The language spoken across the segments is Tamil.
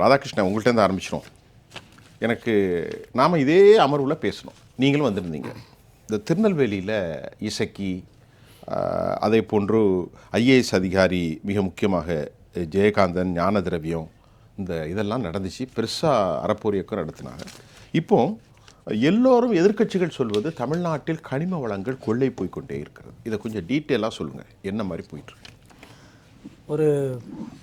ராதாகிருஷ்ணன் உங்கள்கிட்ட ஆரம்பிச்சிடும் எனக்கு நாம் இதே அமர்வில் பேசணும். நீங்களும் வந்திருந்தீங்க. இந்த திருநெல்வேலியில் இசக்கி அதே போன்று ஐஏஎஸ் அதிகாரி மிக முக்கியமாக ஜெயகாந்தன் ஞான திரவியம் இந்த இதெல்லாம் நடந்துச்சு. பெருசாக அறப்போர் இயக்கம் நடத்தினாங்க. இப்போ எல்லோரும் எதிர்க்கட்சிகள் சொல்வது தமிழ்நாட்டில் கனிம வளங்கள் கொள்ளை போய்க்கொண்டே இருக்கிறது. இதை கொஞ்சம் டீட்டெயிலாக சொல்லுங்கள் என்ன மாதிரி போயிட்டுருக்கு ஒரு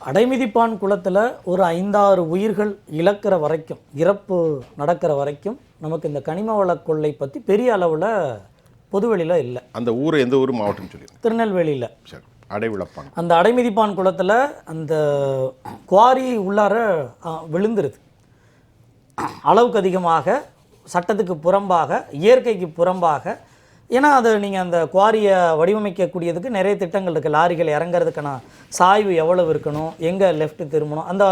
அடைமிதிப்பான் குளத்தில் ஒரு ஐந்தாறு உயிர்கள் இழக்கிற வரைக்கும் இறப்பு நடக்கிற வரைக்கும் நமக்கு இந்த கனிம வள கொள்ளை பற்றி பெரிய அளவில் பொதுவெளியில் இல்லை. அந்த ஊரை எந்த ஊர் மாவட்டம் சொல்லிடுங்க திருநெல்வேலியில். சரி அடைவிழப்பாங்க அந்த அடைமிதிப்பான் குளத்தில் அந்த குவாரி உள்ளார விழுந்துருது. அளவுக்கு அதிகமாக சட்டத்துக்கு புறம்பாக இயற்கைக்கு புறம்பாக ஏன்னா அது நீங்கள் அந்த குவாரியை வடிவமைக்கக்கூடியதுக்கு நிறைய திட்டங்கள் இருக்குது லாரிகள் இறங்குறதுக்கான சாய்வு எவ்வளவு இருக்கணும் எங்கே லெஃப்ட்டு திரும்பணும் அந்த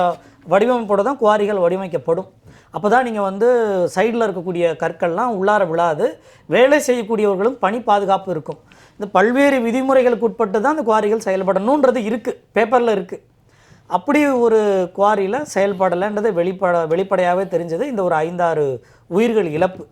வடிவமைப்போடு தான் குவாரிகள் வடிவமைக்கப்படும். அப்போ தான் நீங்கள் வந்து சைடில் இருக்கக்கூடிய கற்கள்லாம் உள்ளார விழாது. வேலை செய்யக்கூடியவர்களும் பணி பாதுகாப்பு இருக்கும். இந்த பல்வேறு விதிமுறைகளுக்கு உட்பட்டு தான் அந்த குவாரிகள் செயல்படணுன்றது இருக்குது பேப்பரில் இருக்குது அப்படி ஒரு குவாரியில் செயல்படலைன்றது வெளிப்பட வெளிப்படையாகவே தெரிஞ்சது. இந்த ஒரு ஐந்தாறு உயிர்கள் இழப்பு.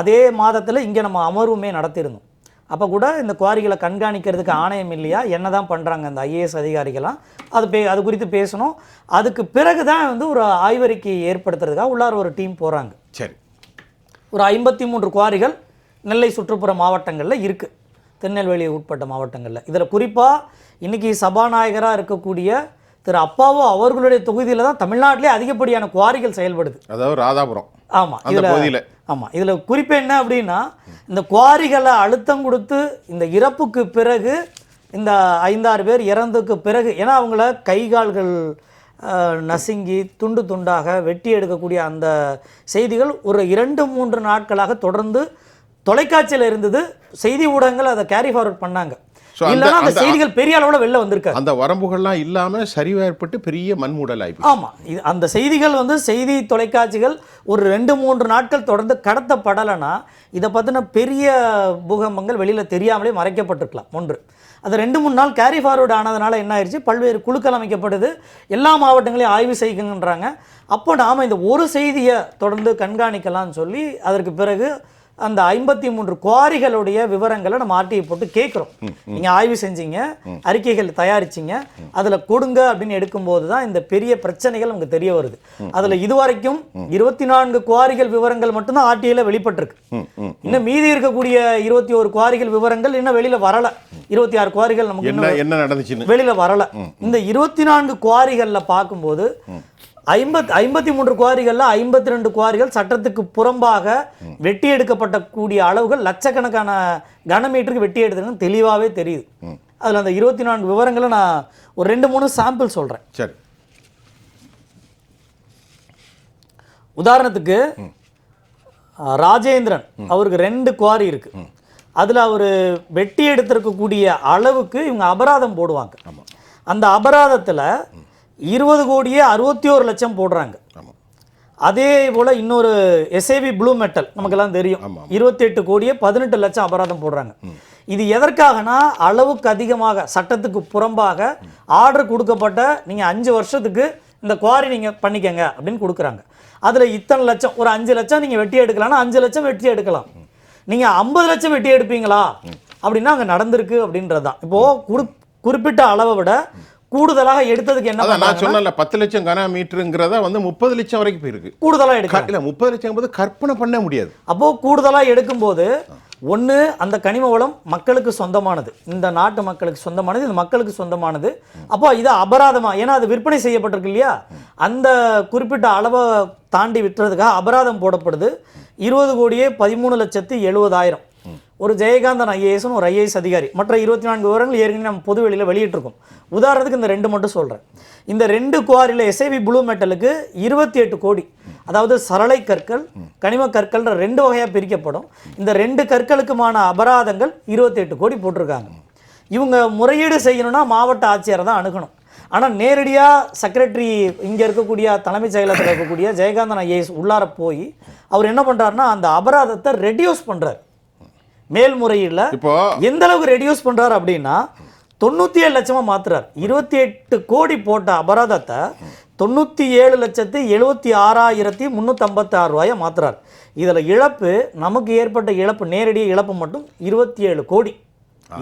அதே மாதத்தில் இங்கே நம்ம அமர்வுமே நடத்தியிருந்தோம் அப்போ கூட இந்த குவாரிகளை கண்காணிக்கிறதுக்கு ஆணையம் இல்லையா? என்ன தான் பண்ணுறாங்க அந்த ஐஏஎஸ் அதிகாரிகளாம் அது பே அது குறித்து பேசணும். அதுக்கு பிறகு தான் வந்து ஒரு ஆய்வறிக்கை ஏற்படுத்துறதுக்காக உள்ளார ஒரு டீம் போகிறாங்க சரி. ஒரு ஐம்பத்தி மூன்று குவாரிகள் நெல்லை சுற்றுப்புற மாவட்டங்களில் இருக்குது திருநெல்வேலி உட்பட்ட மாவட்டங்களில். இதில் குறிப்பாக இன்றைக்கி சபாநாயகராக இருக்கக்கூடிய திரு அப்பாவோ அவர்களுடைய தொகுதியில் தான் தமிழ்நாட்டிலே அதிகப்படியான குவாரிகள் செயல்படுது. அதாவது ராதாபுரம். ஆமாம் இதில் ஆமாம் இதில் குறிப்பு என்ன அப்படின்னா இந்த குவாரிகளை அழுத்தம் கொடுத்து இந்த இறப்புக்கு பிறகு இந்த ஐந்தாறு பேர் இறந்ததுக்கு பிறகு ஏன்னா அவங்கள கை கால்கள் நசுங்கி துண்டு துண்டாக வெட்டி எடுக்கக்கூடிய அந்த செய்திகள் ஒரு இரண்டு மூன்று நாட்களாக தொடர்ந்து தொலைக்காட்சியில் இருந்தது. செய்தி ஊடகங்கள் அதை கேரி ஃபார்வர்ட் பண்ணாங்க. இல்லைன்னா அந்த அந்த- செய்திகள் பெரிய அளவில் வெளில வந்திருக்காது. அந்த வரம்புகள்லாம் இல்லாமல் சரிவா ஏற்பட்டு பெரிய மண்மூடல் ஆயிப்போச்சு ஆமாம் இது அந்த செய்திகள் வந்து செய்தி தொலைக்காட்சிகள் ஒரு ரெண்டு மூன்று நாட்கள் தொடர்ந்து கடத்தப்படலைன்னா இதை பற்றின பெரிய பூகம்பங்கள் வெளியில் தெரியாமலே மறைக்கப்பட்டிருக்கலாம். ஒன்று. அது ரெண்டு மூணு நாள் கேரி ஃபார்வர்டு ஆனதுனால என்ன ஆயிடுச்சு பல்வேறு குழுக்கள் அமைக்கப்படுது. எல்லா மாவட்டங்களையும் ஆய்வு செய்யுங்கன்றாங்க. அப்போ நாம் இந்த ஒரு செய்தியை தொடர்ந்து கண்காணிக்கலாம்னு சொல்லி அதற்கு பிறகு அந்த ஐம்பத்தி மூன்று குவாரிகளுடைய விவரங்களை நம்ம ஆர்டிஐ போட்டு கேட்குறோம். நீங்கள் ஆய்வு செஞ்சீங்க அறிக்கைகள் தயாரிச்சீங்க அதில் கொடுங்க அப்படின்னு எடுக்கும்போது தான் இந்த பெரிய பிரச்சனைகள் நமக்கு தெரிய வருது. அதில் இதுவரைக்கும் இருபத்தி நான்கு குவாரிகள் விவரங்கள் மட்டும்தான் ஆர்டிஐல வெளிப்பட்டிருக்கு. இன்னும் மீதி இருக்கக்கூடிய இருபத்தி ஒரு குவாரிகள் விவரங்கள் இன்னும் வெளியில வரல. இருபத்தி ஆறு குவாரிகள் நமக்கு என்ன நடந்துச்சுன்னு. வெளியில வரல. இந்த இருபத்தி நான்கு குவாரிகள்ல பார்க்கும்போது ஐம்பத் ஐம்பத்தி மூன்று குவாரிகள்ல ஐம்பத்தி ரெண்டு குவாரிகள் சட்டத்துக்கு புறம்பாக வெட்டி எடுக்கப்பட்ட கூடிய அளவுகள் லட்சக்கணக்கான கனமீட்டருக்கு வெட்டி எடுத்துன்னு தெளிவாகவே தெரியுது. அதுல அந்த இருபத்தி நான்கு விவரங்களை நான் ஒரு ரெண்டு மூணு சாம்பிள் சொல்றேன். சரி. உதாரணத்துக்கு ராஜேந்திரன் அவருக்கு ரெண்டு குவாரி இருக்கு. அதுல அவர் வெட்டி எடுத்திருக்கக்கூடிய அளவுக்கு இவங்க அபராதம் போடுவாங்க. அந்த அபராதத்துல இருபது கோடியே அறுபத்தி ஒரு லட்சம் போடுறாங்க. அதே போல இன்னொரு எஸ்ஏவி ப்ளூ மெட்டல் நமக்கெல்லாம் தெரியும். இருபத்தி எட்டு கோடியே பதினெட்டு லட்சம் அபராதம் போடுறாங்க. இது எதற்காகனா அளவுக்கு அதிகமாக சட்டத்துக்கு புறம்பாக ஆர்டர் கொடுக்கப்பட்ட நீங்க அஞ்சு வருஷத்துக்கு இந்த குவாரி நீங்க பண்ணிக்கங்க அப்படின்னு கொடுக்குறாங்க. அதுல இத்தனை லட்சம் ஒரு அஞ்சு லட்சம் நீங்க வெட்டி எடுக்கலாம்னா அஞ்சு லட்சம் வெட்டி எடுக்கலாம். நீங்க ஐம்பது லட்சம் வெட்டி எடுப்பீங்களா? அப்படின்னா அங்க நடந்திருக்கு அப்படின்றது தான் இப்போ குடு- குறிப்பிட்ட அளவை விட கூடுதலாக எடுத்ததுக்கு என்ன நான் சொன்னல பத்து லட்சம் கன மீட்டருங்கிறத வந்து முப்பது லட்சம் வரைக்கும் போயிருக்கு. கூடுதலா எடுக்கலாம் க- இல்ல முப்பது லட்சம் போது கற்பனை பண்ண முடியாது. அப்போ கூடுதலா எடுக்கும்போது ஒண்ணு அந்த கனிம வளம் மக்களுக்கு சொந்தமானது. இந்த நாட்டு மக்களுக்கு சொந்தமானது இந்த மக்களுக்கு சொந்தமானது. அப்போ இது அபராதமா ஏன்னா அது விற்பனை செய்யப்பட்டிருக்கு இல்லையா? அந்த குறிப்பிட்ட அளவை தாண்டி விட்டுறதுக்காக அபராதம் போடப்படுது. இருபது கோடியே பதிமூணு லட்சத்து எழுபதாயிரம். ஒரு ஜெயகாந்தன் ஐஏஎஸ்னு ஒரு ஐஏஎஸ் அதிகாரி. மற்ற இருபத்தி நான்கு விவரங்கள் ஏற்கனவே நம்ம பொது வெளியில் வெளியிட்டிருக்கோம். உதாரணத்துக்கு இந்த ரெண்டு மட்டும் சொல்கிறேன் இந்த ரெண்டு குவாரியில் எஸ்ஐபி ப்ளூ மெட்டலுக்கு இருபத்தி எட்டு கோடி. அதாவது சரளை கற்கள் கனிம கற்கள்ன்ற ரெண்டு வகையாக பிரிக்கப்படும். இந்த ரெண்டு கற்களுக்குமான அபராதங்கள் இருபத்தி எட்டு கோடி போட்டிருக்காங்க. இவங்க முறையீடு செய்யணும்னா மாவட்ட ஆட்சியரை தான் அணுகணும். ஆனால் நேரடியாக செக்ரட்டரி இங்கே இருக்கக்கூடிய தலைமைச் செயலகத்தில் இருக்கக்கூடிய ஜெயகாந்தன் ஐஏஎஸ் உள்ளார போய் அவர் என்ன பண்ணுறாருன்னா அந்த அபராதத்தை ரெடியூஸ் பண்ணுறாரு மேல்முறையீடுல இப்போ எந்த அளவுக்கு ரெடியூஸ் பண்றாரு அப்படின்னா தொண்ணூத்தி ஏழு லட்சமா மாத்துறாரு. இருபத்தி எட்டு கோடி போட்ட அபராதத்தை தொண்ணூற்றி ஏழு லட்சத்து எழுபத்தி ஆறாயிரத்தி முந்நூற்றம்பத்தாறு ரூபாயை மாத்துறாரு. இதில் இழப்பு நமக்கு ஏற்பட்ட இழப்பு நேரடி இழப்பு மட்டும் இருபத்தி ஏழு கோடி.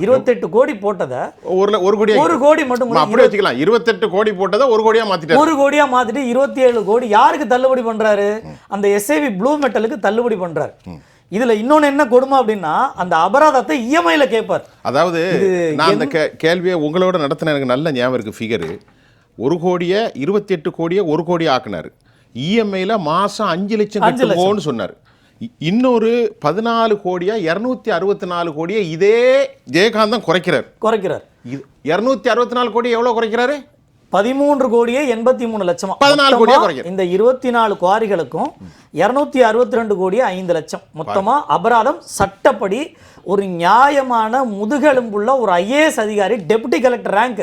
இருபத்தெட்டு கோடி போட்டதை ஒரு ஒரு கோடியா ஒரு கோடி மட்டும் அப்படியே வச்சுக்கலாம். இருபத்தெட்டு கோடி போட்டதை ஒரு கோடியா மாத்திட்டாரு. ஒரு கோடியா மாத்திட்டு இருபத்தி ஏழு கோடி யாருக்கு தள்ளுபடி பண்றாரு? அந்த எஸ்ஐவி ப்ளூ மெட்டலுக்கு தள்ளுபடி பண்றாரு. இதுல இன்னொன்னு என்ன கொடுமை அப்படின்னா அந்த அபராதத்தை இஎம்ஐல கேட்பார் அதாவது நான் அந்த கே கேள்வியை உங்களோட நடத்தின எனக்கு நல்ல ஞாபகம் இருக்கு ஃபிகரு ஒரு கோடியை இருபத்தி எட்டு கோடியை ஒரு கோடி ஆக்குனாரு. இஎம்ஐல மாசம் அஞ்சு லட்சம். கட்டுவோன்னு சொன்னார். இன்னொரு பதினாலு கோடியா இரநூத்தி அறுபத்தி நாலு கோடியை இதே ஜெயகாந்தம் குறைக்கிறார். குறைக்கிறார். இரநூத்தி அறுபத்தி நாலு கோடி எவ்வளவு குறைக்கிறாரு? பதிமூன்று கோடியே எண்பத்தி மூணு லட்சமா. 14 கோடியா மொத்தமா குறைக்கிறது. இந்த இருபத்தி நாலு குவாரிகளுக்கும் இருநூத்தி அறுபத்தி ரெண்டு கோடியே ஐந்து லட்சம். மொத்தமா அபராதம் சட்டப்படி ஒரு நியாயமான முதுகெலும்புள்ள ஒரு ஐஏஎஸ் அதிகாரி டெபுட்டி கலெக்டர் ரேங்க்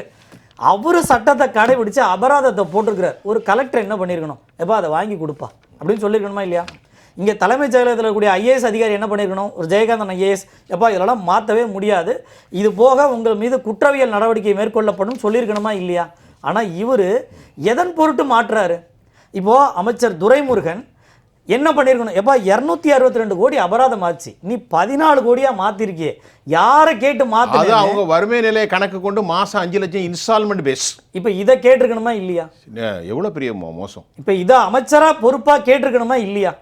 அவரு சட்டத்தை கடைபிடிச்சு அபராதத்தை போட்டிருக்கிறார். ஒரு கலெக்டர் என்ன பண்ணியிருக்கணும் எப்பா அதை வாங்கி கொடுப்பா. அப்படின்னு சொல்லியிருக்கணுமா இல்லையா? இங்கே தலைமைச் செயலகத்தில் இருக்கக்கூடிய ஐஏஎஸ் அதிகாரி என்ன பண்ணியிருக்கணும் ஒரு ஜெயகாந்தன் ஐஏஎஸ் எப்பா இதெல்லாம் மாற்றவே முடியாது. இது போக உங்கள் மீது குற்றவியல் நடவடிக்கை மேற்கொள்ளப்படும் சொல்லியிருக்கணுமா இல்லையா? ஆனால் இவர் எதன் பொருட்டு மாற்றுறாரு இப்போது அமைச்சர் துரைமுருகன் என்ன பண்ணியிருக்கணும் எப்பா இரநூத்தி அறுபத்தி ரெண்டு கோடி அபராதம் ஆச்சு. நீ பதினாலு கோடியா மாத்திருக்கியே. யாரை கேட்டு மாத்து அவங்க வறுமை நிலையை கணக்கு கொண்டு மாசம் அஞ்சு லட்சம் இன்ஸ்டால்மெண்ட் பேஸ் இப்போ இதை கேட்டிருக்கணுமா இல்லையா? எவ்வளவு பெரிய மோசம். இப்போ இதை அமைச்சரா பொறுப்பா கேட்டிருக்கணுமா இல்லையா?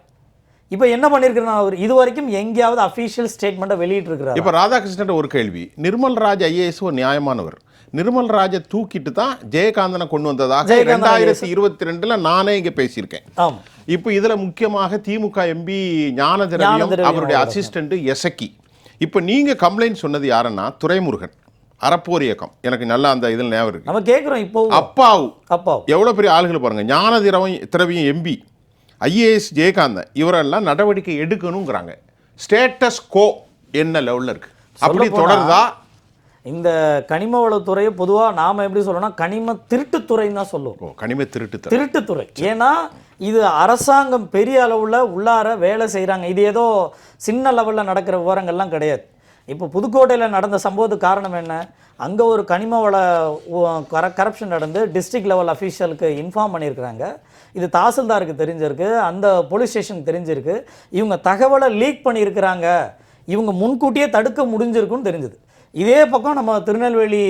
இப்போ என்ன பண்ணியிருக்கிறேன் அவர்? இது வரைக்கும் எங்கேயாவது அஃபீஷியல் ஸ்டேட்மெண்ட்டை வெளியிட்டிருக்கிறார்? இப்ப ராதாகிருஷ்ணன் ஒரு கேள்வி. நிர்மல் ராஜ் ஐஏஎஸ் ஒரு நியாயமானவர்? நிர்மல் ராஜை தூக்கிட்டு தான் ஜெயகாந்தனை கொண்டு வந்ததாக ரெண்டாயிரத்தி இருபத்தி ரெண்டுல நானே இங்க பேசியிருக்கேன். இப்போ இதுல முக்கியமாக திமுக எம்பி ஞானதிரவியம் அவருடைய. அசிஸ்டன்ட் எசக்கி. இப்போ நீங்க கம்ப்ளைண்ட் சொன்னது யாருன்னா துரைமுருகன் அறப்போர் இயக்கம். எனக்கு நல்லா அந்த இதில் ஞாபகம் இருக்கு. நம்ம கேட்குறோம் இப்போ. அப்பாவு. அப்பா எவ்வளவு பெரிய ஆளுகள் பாருங்க. ஞான திரவியம் திரவியம் எம்பி. ஐஏஎஸ் ஜெயகாந்தன் இவரெல்லாம் நடவடிக்கை எடுக்கணுங்கிறாங்க. ஸ்டேட்டஸ் கோ என்ன லெவல்ல இருக்கு. அப்படி தொடருதா இந்த கனிம வளத்துறையை பொதுவாக நாம் எப்படி சொல்லணும்னா கனிம திருட்டுத்துறைன்னு தான் சொல்லுவோம். கனிம திருட்டு தர திருட்டுத்துறை ஏன்னா இது அரசாங்கம் பெரிய அளவில் உள்ளார வேலை செய்கிறாங்க இது ஏதோ சின்ன லெவலில் நடக்கிற விவரங்கள்லாம் கிடையாது. இப்போ புதுக்கோட்டையில் நடந்த சம்பவத்துக்கு காரணம் என்ன? அங்கே ஒரு கனிம வள கரப்ஷன் நடந்து டிஸ்ட்ரிக்ட் லெவல் அஃபீஷியலுக்கு இன்ஃபார்ம் பண்ணியிருக்கிறாங்க. இது தாசில்தாருக்கு தெரிஞ்சிருக்கு. அந்த போலீஸ் ஸ்டேஷனுக்கு தெரிஞ்சிருக்கு. இவங்க தகவலை லீக் பண்ணியிருக்கிறாங்க. இவங்க முன்கூட்டியே தடுக்க முடிஞ்சிருக்குன்னு தெரிஞ்சுது. இதே பக்கம் நம்ம திருநெல்வேலி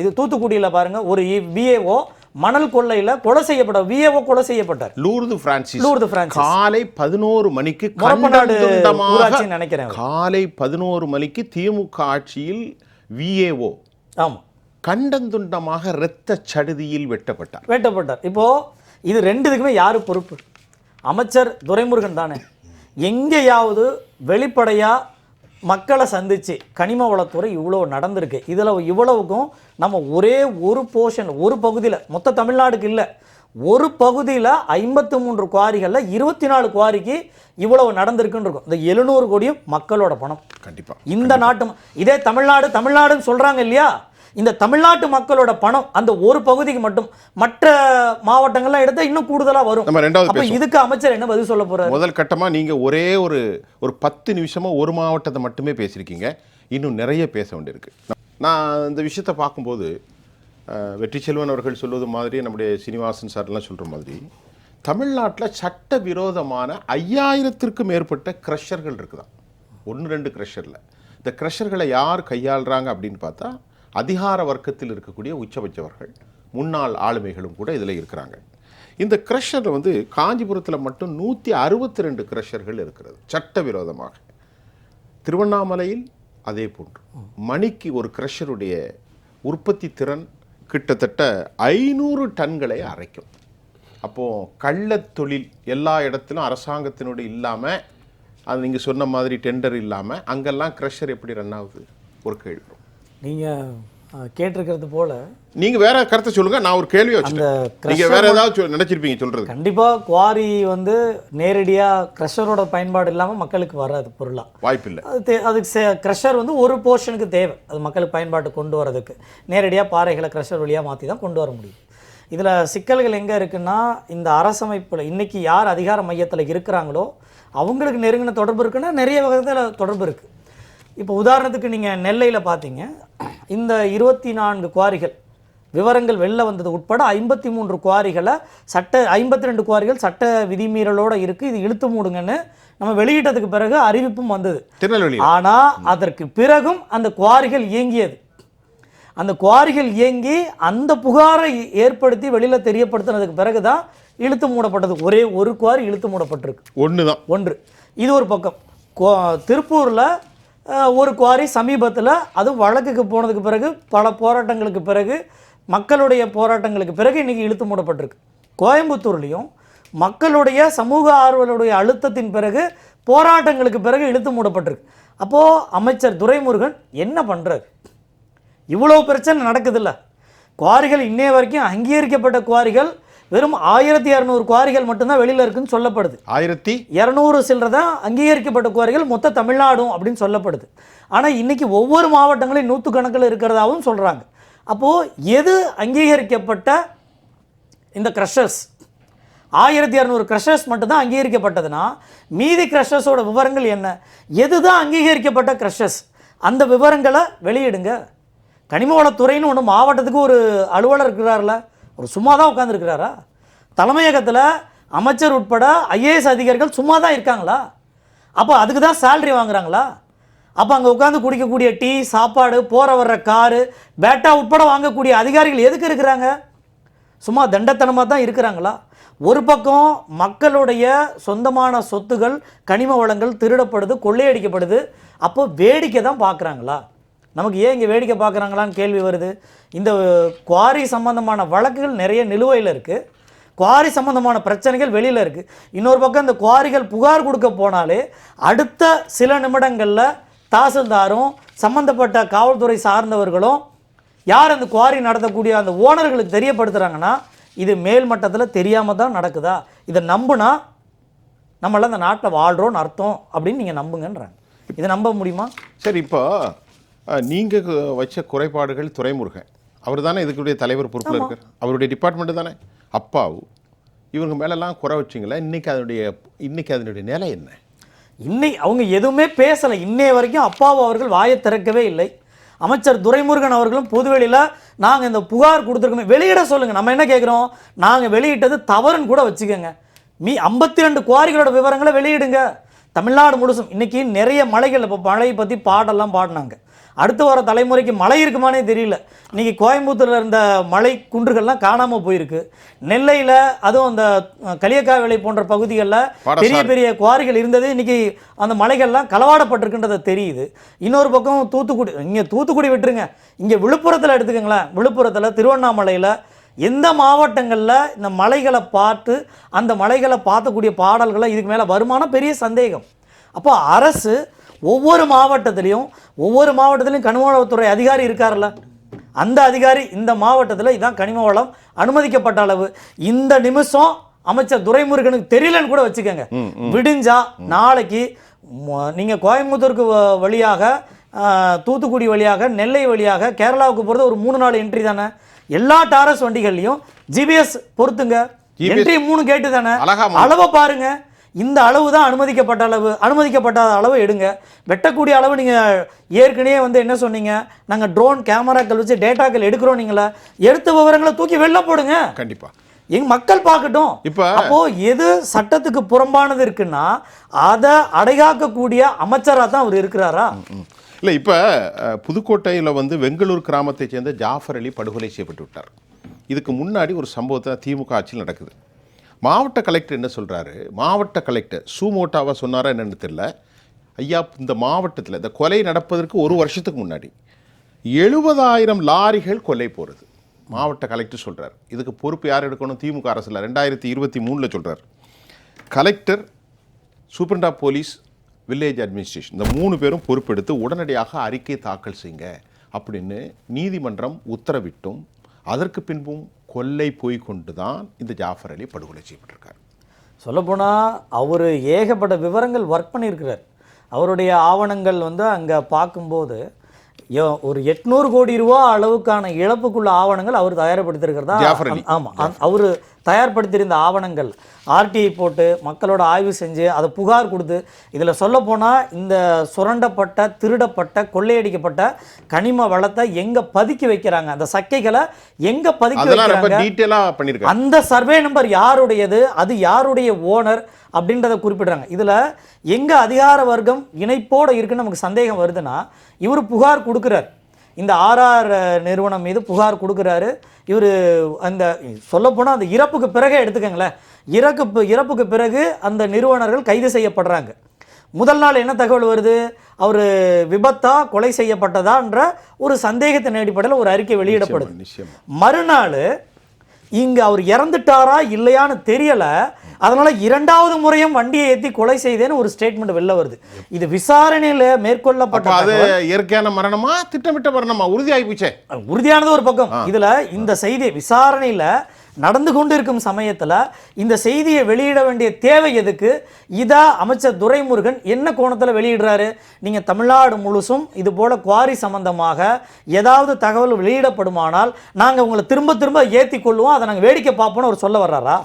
இது தூத்துக்குடியில் பாருங்கள் ஒரு விஏஓ மணல் கொள்ளையில் கொலை செய்யப்பட்ட விஏஓ கொலை செய்யப்பட்டார். லூர்து பிரான்சிஸ். லூர்து பிரான்சிஸ். காலை பதினோரு மணிக்கு ஊராட்சின்னு நினைக்கிறேன். காலை பதினோரு மணிக்கு திமுக ஆட்சியில் விஏஓ ஆமாம் கண்டந்துண்டமாக இரத்த சடுதியில் வெட்டப்பட்டார். வேட்டப்பட்டார். இப்போ இது ரெண்டு இதுக்குமே யார் பொறுப்பு? அமைச்சர் துரைமுருகன் தானே. எங்கேயாவது வெளிப்படையாக மக்களை சந்திச்சு கனிம வளத்துறை இவ்வளோ நடந்திருக்கு. இதில் இவ்வளவுக்கும் நம்ம ஒரே ஒரு போர்ஷன் ஒரு பகுதியில் மொத்த தமிழ்நாடுக்கு இல்லை ஒரு பகுதியில் ஐம்பத்து மூன்று குவாரிகளில் இருபத்தி நாலு குவாரிக்கு இவ்வளவு நடந்திருக்குன்னு இருக்கும். இந்த எழுநூறு கோடியும் மக்களோட பணம். கண்டிப்பா இந்த நாட்டு இதே தமிழ்நாடு தமிழ்நாடுன்னு சொல்றாங்க இல்லையா? இந்த தமிழ்நாட்டு மக்களோட பணம் அந்த ஒரு பகுதிக்கு மட்டும் மற்ற மாவட்டங்கள்லாம் எடுத்தா இன்னும் கூடுதலா வரும். நம்ம ரெண்டாவது அப்ப இதுக்கு அமைச்சர் என்ன பதில் சொல்ல போறாரு? முதல் கட்டமா நீங்க ஒரே ஒரு ஒரு பத்து நிமிஷமா ஒரு மாவட்டத்தை மட்டுமே பேசியிருக்கீங்க. இன்னும் நிறைய பேச வேண்டியிருக்கு. நான் இந்த விஷயத்தை பார்க்கும்போது வெற்றி செல்வன் அவர்கள் சொல்வது மாதிரி நம்முடைய சீனிவாசன் சார்லாம் சொல்ற மாதிரி தமிழ்நாட்டில் சட்ட விரோதமான ஐயாயிரத்திற்கும் மேற்பட்ட க்ரஷர்கள் இருக்குதாம். ஒன்று ரெண்டு க்ரஷரில் இந்த க்ரஷர்களை யார் கையாளுறாங்க அப்படின்னு பார்த்தா அதிகார வர்க்கத்தில் இருக்கக்கூடிய உச்சபட்சவர்கள் முன்னாள் ஆளுமைகளும் கூட இதில் இருக்கிறாங்க. இந்த கிரஷர் வந்து காஞ்சிபுரத்தில் மட்டும் நூற்றி அறுபத்தி ரெண்டு க்ரஷர்கள் இருக்கிறது சட்டவிரோதமாக. திருவண்ணாமலையில் அதே போன்று. மணிக்கு ஒரு க்ரஷருடைய உற்பத்தி திறன் கிட்டத்தட்ட ஐநூறு டன்களை அரைக்கும். அப்போது கள்ளத்தொழில் எல்லா இடத்திலும் அரசாங்கத்தினுடைய இல்லாமல் அது நீங்கள் சொன்ன மாதிரி டெண்டர் இல்லாமல் அங்கெல்லாம் க்ரஷர் எப்படி ரன் ஆகுது? ஒரு கேள்வி. வரும். நீங்க அஹ், கேட்டிருக்கிறது போல நீங்க வேற கருத்தை சொல்லுங்க நான் ஒரு கேள்வி வச்சுட்டேன். நீங்க வேற ஏதாவது நினைச்சிருப்பீங்க சொல்றது. கண்டிப்பா குவாரி வந்து நேரடியா க்ரஷரோட பயன்பாடு இல்லாம மக்களுக்கு வராது பொருளா. வாய்ப்பில்லை. அது தே அதுக்கு க்ரஷர் வந்து ஒரு போர்ஷனுக்கு தேவை. அது மக்களுக்கு பயன்பாட்டு கொண்டு வரதுக்கு. நேரடியாக பாறைகளை க்ரஷர் வழியாக மாற்றி தான் கொண்டு வர முடியும். இதில் சிக்கல்கள் எங்கே இருக்குன்னா இந்த அரசமைப்பில் இன்னைக்கு யார் அதிகார மையத்தில் இருக்கிறாங்களோ அவங்களுக்கு நெருங்கின தொடர்பு இருக்குன்னா நிறைய வகையில் தொடர்பு இருக்குது இப்போ உதாரணத்துக்கு நீங்கள் நெல்லையில் பார்த்தீங்க இந்த இருபத்தி நான்கு குவாரிகள் விவரங்கள் வெளில வந்தது உட்பட ஐம்பத்தி மூன்று குவாரிகளை சட்ட ஐம்பத்தி ரெண்டு குவாரிகள் சட்ட விதிமீறலோட இருக்குது இது இழுத்து மூடுங்கன்னு நம்ம வெளியிட்டதுக்கு பிறகு அறிவிப்பும் வந்தது. திருநெல்வேலி. ஆனா அதற்கு பிறகும் அந்த குவாரிகள் இயங்கியது. அந்த குவாரிகள் இயங்கி அந்த புகாரை ஏற்படுத்தி வெளியில தெரியப்படுத்தினதுக்கு பிறகு தான் இழுத்து மூடப்பட்டது. ஒரே ஒரு குவாரி இழுத்து மூடப்பட்டிருக்கு. ஒன்று தான் ஒன்று. இது ஒரு பக்கம். கோ- திருப்பூர்ல ஒரு குவாரி சமீபத்தில் அதுவும் வழக்குக்கு போனதுக்கு பிறகு பல போராட்டங்களுக்கு பிறகு மக்களுடைய போராட்டங்களுக்கு பிறகு இன்றைக்கி இழுத்து மூடப்பட்டிருக்கு. கோயம்புத்தூர்லேயும் மக்களுடைய சமூக ஆர்வலுடைய அழுத்தத்தின் பிறகு போராட்டங்களுக்கு பிறகு இழுத்து மூடப்பட்டிருக்கு. அப்போது அமைச்சர் துரைமுருகன் என்ன பண்ணுறாரு இவ்வளோ பிரச்சனை நடக்குதுல்ல. குவாரிகள் இன்னைய வரைக்கும் அங்கீகரிக்கப்பட்ட குவாரிகள் வெறும் ஆயிரத்தி இரநூறு குவாரிகள் மட்டும்தான் வெளியில் இருக்குன்னு சொல்லப்படுது. ஆயிரத்தி? இரநூறு சில்லற தான் அங்கீகரிக்கப்பட்ட குவாரிகள் மொத்த தமிழ்நாடும் அப்படின்னு சொல்லப்படுது. ஆனால் இன்னைக்கு ஒவ்வொரு மாவட்டங்களையும் நூற்றுக்கணக்கில் இருக்கிறதாவும் சொல்கிறாங்க அப்போது எது அங்கீகரிக்கப்பட்ட இந்த க்ரஷர்ஸ் ஆயிரத்தி இரநூறு க்ரஷர்ஸ் மட்டும்தான் அங்கீகரிக்கப்பட்டதுன்னா மீதி க்ரஷர்ஸோட விவரங்கள் என்ன? எது தான் அங்கீகரிக்கப்பட்ட க்ரஷர்ஸ் அந்த விவரங்களை வெளியிடுங்க. கனிம வளத்துறைன்னு ஒன்று மாவட்டத்துக்கு ஒரு அலுவலர் இருக்கிறார்ல. ஒரு சும்மா தான் உட்காந்துருக்கிறாரா தலைமையகத்தில் அமைச்சர் உட்பட ஐஏஎஸ் அதிகாரிகள் சும்மா தான் இருக்காங்களா? அப்போ அதுக்கு தான் சேல்ரி வாங்குறாங்களா? அப்போ அங்கே உட்காந்து குடிக்கக்கூடிய டீ சாப்பாடு போகிற வர்ற காரு பேட்டா உட்பட வாங்கக்கூடிய அதிகாரிகள் எதுக்கு இருக்கிறாங்க? சும்மா தண்டத்தனமாக தான் இருக்கிறாங்களா? ஒரு பக்கம் மக்களுடைய சொந்தமான சொத்துகள் கனிம வளங்கள் திருடப்படுது கொள்ளையடிக்கப்படுது. அப்போ வேடிக்கை தான் பார்க்குறாங்களா? நமக்கு ஏன் இங்கே வேடிக்கை பார்க்குறாங்களான்னு கேள்வி வருது. இந்த குவாரி சம்பந்தமான வழக்குகள் நிறைய நிலுவையில் இருக்குது குவாரி சம்பந்தமான பிரச்சனைகள் வெளியில் இருக்குது இன்னொரு பக்கம் இந்த குவாரிகள் புகார் கொடுக்க போனாலே அடுத்த சில நிமிடங்களில் தாசில்தாரும் சம்பந்தப்பட்ட காவல்துறை சார்ந்தவர்களும் யார் அந்த குவாரி நடத்தக்கூடிய அந்த ஓனர்களுக்கு தெரியப்படுத்துகிறாங்கன்னா இது மேல் மட்டத்தில் தெரியாமல் தான் நடக்குதா? இதை நம்புனா நம்மளாம் அந்த நாட்டில் வாழ்கிறோன்னு அர்த்தம் அப்படின்னு நீங்கள் நம்புங்கன்றாங்க. இதை நம்ப முடியுமா? சரி இப்போ நீங்கள் வச்ச குறைபாடுகள் துரைமுருகன் அவர் தானே இதுக்குடைய தலைவர் பொறுப்பில் இருக்கார். அவருடைய டிபார்ட்மெண்ட் தானே. அப்பாவு. இவங்க மேலெல்லாம் குறை வச்சிங்களா? இன்னைக்கு அதனுடைய இன்னைக்கு அதனுடைய நிலை என்ன? இன்னை அவங்க எதுவுமே பேசலை. இன்னைய வரைக்கும் அப்பாவு அவர்கள் வாயை திறக்கவே இல்லை. அமைச்சர் துரைமுருகன் அவர்களும் பொதுவெளியில் நாங்கள் இந்த புகார் கொடுத்துருக்கோமே. வெளியிட சொல்லுங்கள் நம்ம என்ன கேட்குறோம் நாங்கள் வெளியிட்டது தவறுன்னு கூட வச்சுக்கோங்க. மீ ஐம்பத்தி ரெண்டு குவாரிகளோட விவரங்களை வெளியிடுங்க. தமிழ்நாடு முழுசும். இன்னைக்கு நிறைய மலைகள் இப்போ மழையை பற்றி பாடெல்லாம் பாடினாங்க. அடுத்து வர தலைமுறைக்கு மழை இருக்குமானே தெரியல. இன்னைக்கு கோயம்புத்தூர்ல இருந்த மலை குன்றுகள்லாம் காணாமல் போயிருக்கு. நெல்லையில் அதுவும் அந்த களியக்காவிளை போன்ற பகுதிகளில். பெரிய பெரிய குவாரிகள் இருந்தது. இன்னைக்கு அந்த மலைகள்லாம் களவாடப்பட்டிருக்குன்றது தெரியுது. இன்னொரு பக்கம் தூத்துக்குடி இங்கே தூத்துக்குடி விட்டுருங்க. இங்கே விழுப்புரத்தில் எடுத்துக்கங்களேன். விழுப்புரத்தில் திருவண்ணாமலையில் எந்த மாவட்டங்களில் இந்த மலைகளை பார்த்து அந்த மலைகளை பார்த்தக்கூடிய பாடல்களை இதுக்கு மேலே வருமானம் பெரிய சந்தேகம். அப்போ அரசு ஒவ்வொரு மாவட்டத்திலையும் ஒவ்வொரு மாவட்டத்திலையும் கனிம வளத்துறை அதிகாரி இருக்கார்ல அந்த அதிகாரி இந்த மாவட்டத்தில் இதான் கனிம வளம் அனுமதிக்கப்பட்ட அளவு. இந்த நிமிஷம் அமைச்சர் துரைமுருகனுக்கு தெரியலன்னு கூட வச்சுக்கோங்க. விடிஞ்சா நாளைக்கு ம- நீங்க கோயம்புத்தூருக்கு வழியாக தூத்துக்குடி வழியாக நெல்லை வழியாக கேரளாவுக்கு போகிறது ஒரு மூணு நாள் என்ட்ரி தானே? எல்லா டாரஸ் வண்டிகள்லையும் ஜிபிஎஸ் பொறுத்துங்க என்ட்ரி மூணு கேட்டு தானே? அளவை பாருங்க. இந்த அளவு தான் அனுமதிக்கப்பட்ட அளவு. அனுமதிக்கப்பட்ட அளவு எடுங்க. வெட்டக்கூடிய அளவு நீங்கள் ஏற்கனவே வந்து என்ன சொன்னீங்க? நாங்கள் ட்ரோன் கேமராக்கள் வச்சு டேட்டாக்கள் எடுக்கிறோம் நீங்களா. எடுத்த விவரங்களை தூக்கி வெளில போடுங்க. கண்டிப்பா. எங்க மக்கள் பார்க்கட்டும். இப்ப அப்போ எது சட்டத்துக்கு புறம்பானது இருக்குன்னா அதை அடைகாக்கக்கூடிய அமைச்சரா தான் அவர் இருக்கிறாரா? இல்லை இப்போ புதுக்கோட்டையில் வந்து வெங்கலூர் கிராமத்தைச் சேர்ந்த ஜாஃபர் அலி படுகொலை செய்யப்பட்டு விட்டார். இதுக்கு முன்னாடி ஒரு சம்பவத்தை திமுக ஆட்சியில் நடக்குது. மாவட்ட கலெக்டர் என்ன சொல்கிறாரு மாவட்ட கலெக்டர் சூமோட்டாவாக சொன்னாரா என்னென்னு தெரியல. ஐயா இந்த மாவட்டத்தில் இந்த கொலை நடப்பதற்கு ஒரு வருஷத்துக்கு முன்னாடி எழுபதாயிரம் லாரிகள் கொலை போகிறது மாவட்ட கலெக்டர் சொல்கிறார் இதுக்கு பொறுப்பு யார் எடுக்கணும்? திமுக அரசில். ரெண்டாயிரத்தி இருபத்தி மூணில் சொல்கிறார் collector superintendent of police village administration இந்த மூணு பேரும் பொறுப்பெடுத்து உடனடியாக அறிக்கை தாக்கல் செய்யுங்க அப்படின்னு நீதிமன்றம் உத்தரவிட்டும். அதற்கு பின்பும் கொள்ளை போய் கொண்டு தான் இந்த ஜாஃபர் அலி படுகொலை செய்யப்பட்டிருக்கார். சொல்லப்போனால் அவர் ஏகப்பட்ட விவரங்கள் ஒர்க் பண்ணியிருக்கிறார். அவருடைய ஆவணங்கள் வந்து அங்கே பார்க்கும்போது ஒரு எட்நூறு கோடி ரூபா அளவுக்கான இழப்புக்குள்ள ஆவணங்கள் அவர் தயார்படுத்தியிருக்கிறதா? ஜாஃபர் அலி. ஆமாம் அவர் தயார்படுத்தியிருந்த ஆவணங்கள் ஆர்டிஐ போட்டு மக்களோட ஆய்வு செஞ்சு அதை புகார் கொடுத்து இதில் சொல்லப்போனால் இந்த சுரண்டப்பட்ட திருடப்பட்ட கொள்ளையடிக்கப்பட்ட கனிம வளத்தை எங்கே பதுக்கி வைக்கிறாங்க? அந்த சக்கைகளை எங்கே பதுக்கி வைக்கிறாங்க? அந்த சர்வே நம்பர் யாருடையது? அது யாருடைய ஓனர்? அப்படின்றத குறிப்பிடுறாங்க. இதில் எங்கே அதிகார வர்க்கம் இணைப்போடு இருக்குன்னு நமக்கு சந்தேகம் வருதுன்னா இவர் புகார் கொடுக்குறார். இந்த ஆர்ஆர் நிறுவனம் மீது புகார் கொடுக்குறாரு. இவர் அந்த சொல்லப்போனால் அந்த இறப்புக்கு பிறகே எடுத்துக்கங்களேன். இறக்கு இறப்புக்கு பிறகு அந்த நிறுவனர்கள் கைது செய்யப்படுறாங்க. முதல் நாள் என்ன தகவல் வருது? அவர் விபத்தா கொலை செய்யப்பட்டதான்ற ஒரு சந்தேகத்தின் அடிப்படையில் ஒரு அறிக்கை வெளியிடப்படுது. மறுநாள் இங்க அவர் இறந்துட்டாரா இல்லையான்னு தெரியல. அதனால இரண்டாவது முறையும் வண்டியை ஏத்தி கொலை செய்தேன்னு ஒரு ஸ்டேட்மெண்ட் வெளில வருது. இது விசாரணையில மேற்கொள்ளப்பட்ட அது. இயற்கையான மரணமா திட்டமிட்ட மரணமா? உறுதியாகி போச்சே. உறுதியானது ஒரு பக்கம். இதுல இந்த செய்தி விசாரணையில நடந்து கொண்டு இருக்கும் சமயத்துல இந்த செய்தியை வெளியிட வேண்டிய தேவை எதுக்கு? இதா அமைச்சர் துரைமுருகன் என்ன கோணத்துல வெளியிடுறாரு? நீங்க தமிழ்நாடு முழுசும் இது போல குவாரி சம்பந்தமாக ஏதாவது தகவல் வெளியிடப்படுமானால் நாங்க உங்களை திரும்ப திரும்ப ஏத்தி கொள்வோம் அதை நாங்க வேடிக்கை பார்ப்போம்னு அவர் சொல்ல வர்றாரா?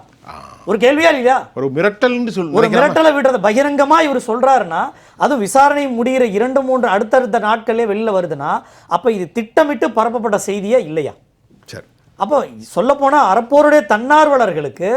ஒரு கேள்வியா இல்லையா? ஒரு மிரட்டல்னு ஒரு சொல்லு மிரட்டலை விடுறத பகிரங்கமா இவர் சொல்றாருன்னா அது விசாரணை முடிகிற இரண்டு மூன்று அடுத்தடுத்த நாட்களே வெளில வருதுன்னா அப்ப இது திட்டமிட்டு பரப்பப்பட்ட செய்தியா இல்லையா? அப்போ சொல்லப்போனால் அறப்போருடைய தன்னார்வலர்களுக்கு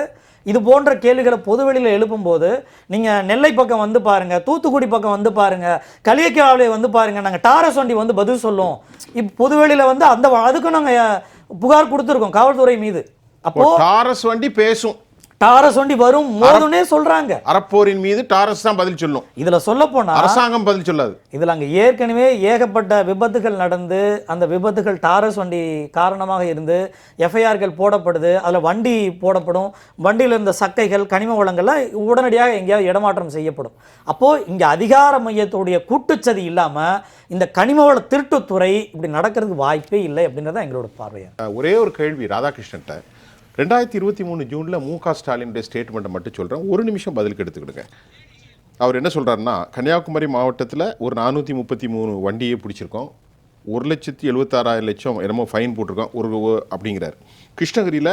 இது போன்ற கேள்விகளை பொதுவெளியில் எழுப்பும்போது நீங்கள் நெல்லை பக்கம் வந்து பாருங்கள் தூத்துக்குடி பக்கம் வந்து பாருங்கள் களியக்காவிலே வந்து பாருங்கள் நாங்கள் டாரஸ் வண்டி வந்து பதில் சொல்லுவோம் இப்போ பொதுவெளியில் வந்து அந்த அதுக்கும் நாங்கள் புகார் கொடுத்துருக்கோம் காவல்துறை மீது. அப்போ டாரஸ் வண்டி பேசும். டாரஸ் வண்டி வரும் மோதுனே சொல்றாங்க. அறப்போரின் மீது டாரஸ் தான் பதில் சொல்லும். இதுல சொல்ல போனா அரசாங்கம் பதில் சொல்லாது. இதில் அங்கே ஏற்கனவே ஏகப்பட்ட விபத்துகள் நடந்து அந்த விபத்துகள் டாரஸ் வண்டி காரணமாக இருந்து எஃப்ஐஆர்கள் போடப்படுது அதில் வண்டி போடப்படும் வண்டியில் இருந்த சக்கைகள் கனிம வளங்கள்லாம் உடனடியாக எங்கேயாவது இடமாற்றம் செய்யப்படும். அப்போது இங்கே அதிகார மையத்துடைய கூட்டுச்சதி இல்லாமல் இந்த கனிமவள திருட்டுத்துறை இப்படி நடக்கிறதுக்கு வாய்ப்பே இல்லை அப்படின்றது எங்களோட பார்வையாக ஒரே ஒரு கேள்வி ராதாகிருஷ்ணன்ட்ட. ரெண்டாயிரத்தி இருபத்தி மூணு ஜூனில் மு க ஸ்டாலினுடைய ஸ்டேட்மெண்ட்டை மட்டும் சொல்கிறேன் ஒரு நிமிஷம் பதிலுக்கு எடுத்துக்கிடுங்க. அவர் என்ன சொல்கிறாருன்னா கன்னியாகுமரி மாவட்டத்தில் ஒரு நானூற்றி முப்பத்தி மூணு வண்டியை பிடிச்சிருக்கோம். ஒரு லட்சத்தி எழுபத்தாறாயிரம் லட்சம் என்னமோ ஃபைன் போட்டிருக்கோம். ஒரு அப்படிங்கிறார். கிருஷ்ணகிரியில்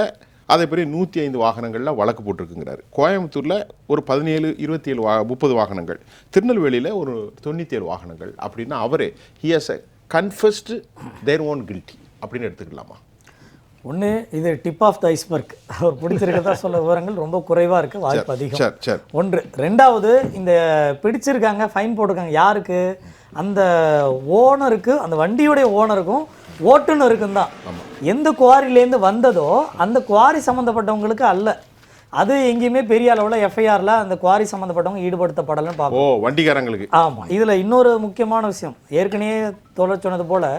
அதே மாதிரி நூற்றி ஐந்து வாகனங்களில் வழக்கு போட்டிருக்குங்கிறார். கோயம்புத்தூரில் ஒரு பதினேழு இருபத்தி ஏழு வா முப்பது வாகனங்கள். திருநெல்வேலியில் ஒரு தொண்ணூற்றி ஏழு வாகனங்கள். அப்படின்னா அவரே he has a confessed their own guilty அப்படின்னு எடுத்துக்கலாமா? ஒன்று இது டிப் ஆஃப் த ஐஸ்பர்க் அவர் பிடிச்சிருக்கிறதா சொல்ல விவரங்கள் ரொம்ப குறைவாக இருக்க வாய்ப்பு அதிகம். ஒன்று ரெண்டாவது இந்த பிடிச்சிருக்காங்க ஃபைன் போட்டிருக்காங்க யாருக்கு? அந்த ஓனருக்கு அந்த வண்டியுடைய ஓனருக்கும் ஓட்டுநருக்கும் தான். எந்த குவாரிலேருந்து வந்ததோ அந்த குவாரி சம்மந்தப்பட்டவங்களுக்கு அல்ல. அது எங்கேயுமே பெரிய அளவில் எஃப்ஐஆரில் அந்த குவாரி சம்மந்தப்பட்டவங்க ஈடுபடுத்தப்படலைன்னு ஓ வண்டிக்காரங்களுக்கு. ஆமாம் இதில் இன்னொரு முக்கியமான விஷயம். ஏற்கனவே தோழர் சொன்னது போல்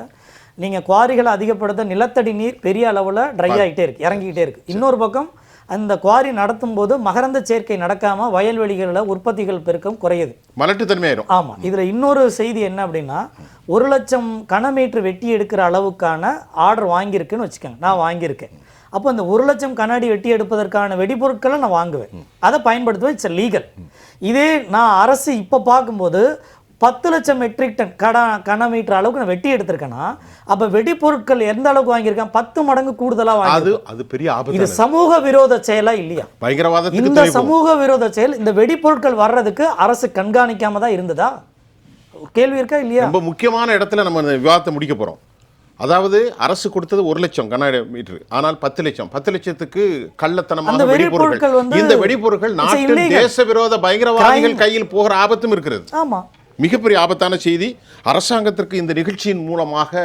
நீங்கள் குவாரிகளை அதிகப்படுத்த நிலத்தடி நீர் பெரிய அளவில் ட்ரை ஆகிட்டே இருக்கு இறங்கிக்கிட்டே இருக்கு. இன்னொரு பக்கம் அந்த குவாரி நடத்தும் போது மகரந்த சேர்க்கை நடக்காமல் வயல்வெளிகளில் உற்பத்திகள் பெருக்கம் குறையுது. மலட்டுத்தன்மையாயிரும் ஆமாம் இதில் இன்னொரு செய்தி என்ன அப்படின்னா ஒரு லட்சம் கனமீட்டர் வெட்டி எடுக்கிற அளவுக்கான ஆர்டர் வாங்கியிருக்குன்னு வச்சுக்கோங்க நான் வாங்கியிருக்கேன். அப்போ இந்த ஒரு லட்சம் கண்ணாடி வெட்டி எடுப்பதற்கான வெடிபொருட்களை நான் வாங்குவேன். அதை பயன்படுத்துவேன் இட்ஸ் லீகல் இதே நான் அரசு இப்போ பார்க்கும்போது பத்து லட்சம் மெட்ரிக் டன் கட கனமீட்டர் அளவுக்கு நான் வெட்டி எடுத்திருக்கேன்னா அப்போ வெடிபொருட்கள் எந்த அளவுக்கு வாங்கியிருக்கேன்? பத்து மடங்கு கூடுதலாக வாங்கி அது பெரிய இது சமூக விரோத செயலா இல்லையா? பயங்கரவாதத்துக்கு இந்த. சமூக விரோத செயல் இந்த வெடிப்பொருட்கள் வர்றதுக்கு அரசு கண்காணிக்காம தான் இருந்ததா? கேள்வி இருக்கா இல்லையா? ரொம்ப முக்கியமான இடத்துல நம்ம இந்த விவாதத்தை முடிக்க போறோம். அதாவது அரசு கொடுத்தது ஒரு லட்சம் கண்ணாடி மீட்டர் ஆனால் பத்து லட்சம். பத்து லட்சத்துக்கு கள்ளத்தனமான வெடிபொருட்கள் இந்த வெடிபொருட்கள் illegal. தேச விரோத பயங்கரவாதிகள் கையில் போகிற ஆபத்தும் இருக்கிறது. ஆமா. மிகப்பெரிய ஆபத்தான செய்தி. அரசாங்கத்திற்கு இந்த நிகழ்ச்சியின் மூலமாக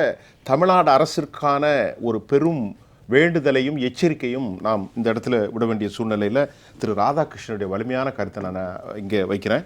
தமிழ்நாடு அரசிற்கான ஒரு பெரும் வேண்டுதலையும் எச்சரிக்கையும் நாம் இந்த இடத்துல விட வேண்டிய சூழ்நிலையில் திரு ராதாகிருஷ்ணனுடைய வலிமையான கருத்தை நான் இங்கே வைக்கிறேன்.